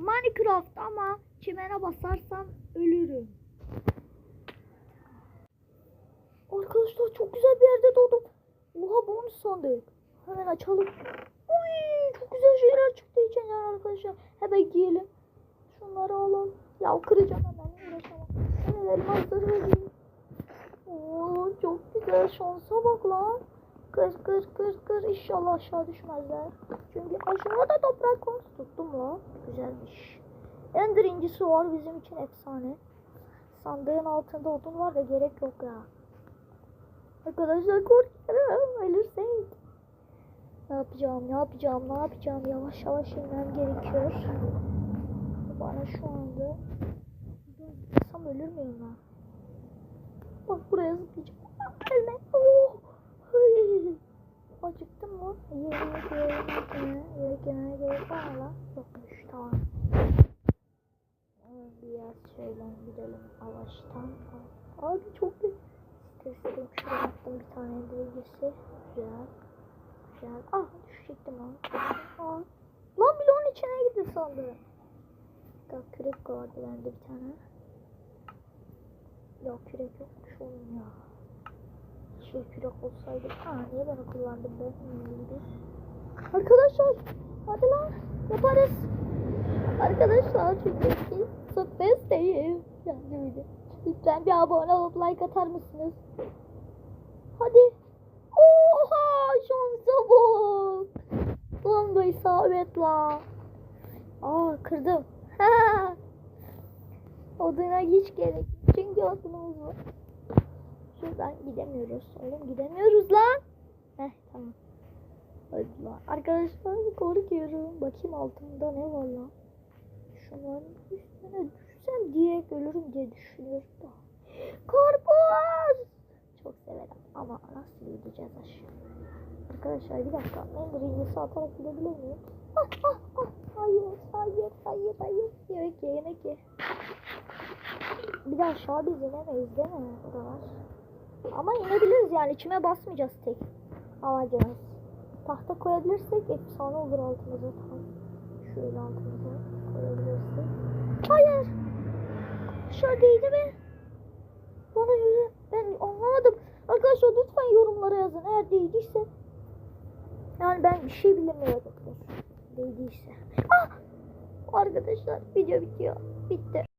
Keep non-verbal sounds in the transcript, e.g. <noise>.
Minecraft ama çimene basarsam ölürüm. Arkadaşlar çok güzel bir yerde doğdum. Oha bonus sandık. Hemen açalım. Uy, çok güzel şeyler çıktı içinden arkadaşlar. Hemen giyelim. Şunları alalım. Ya kıracağım hemen uğraşamam. Hemen elmasları vereyim. Oo, çok güzel şansa bak lan. Kır kır kır kır inşallah aşağı düşmezler. Çünkü aşağıda toprak var. Tuttum lan. Güzelmiş. Ender incisi var bizim için efsane. Sandığın altında odun var da gerek yok ya. Arkadaşlar korkuyorum. Ölürsek. Ne yapacağım, ne yapacağım, ne yapacağım? Yavaş yavaş inmem gerekiyor. Bana şu anda... Sam ölür müyüm ben? Bak buraya zıplayacağım. Aa, Ölme. Oh. Ay. Acıktım mı? Yemek yemeye gerek var mı? Yokmuş tamam. Biraz şöyle gidelim avaçtan. Abi çok bir stresliyim. Şuraya attım bir tane bölgesi. Güzel. Güzel. Ah düşecektim. Aa. Lan bile onun içine gitti sandım. Bak kürek vardı bende bir tane. Yok kürek yokmuş oğlum ya. Şey kürek olsaydı. Aa niye ben kullandım ben? Hmm, Arkadaşlar hadi lan yaparız. Arkadaşlar çünkü sürprizdeyim. Yani öyle. Lütfen bir abone olup like atar mısınız? Hadi. Oha şansa bak. Lan bu isabet la. Aa kırdım. <laughs> Oduna hiç gerek. Çünkü odunumuz var. Şuradan gidemiyoruz. Oğlum gidemiyoruz lan. Heh tamam. Lan. Arkadaşlar korkuyorum. Bakayım altımda ne var lan. Şunların üstüne düşsem diye ölürüm diye düşünüyorum da. Karpuz! Çok severim ama nasıl gideceğiz aşağı? Arkadaşlar bir dakika. Ben birincisi atarak gidebilir miyim? Ah, ah, ah. Hayır, hayır, hayır, hayır. Yemek ye, yemek ye. Bir de aşağı biz inemeyiz değil mi? Var. Ama inebiliriz yani. içime basmayacağız tek. Amacımız. Tahta koyabilirsek efsane olur altımıza. Tamam. Şöyle altımıza koyabilirsek. Hayır. Aşağıdaydı mi? Bana göre ben anlamadım. Arkadaşlar lütfen yorumlara yazın. Eğer değdiyse. Yani ben bir şey bilemiyorum. Değdiyse. Ah! Arkadaşlar video bitiyor. Bitti.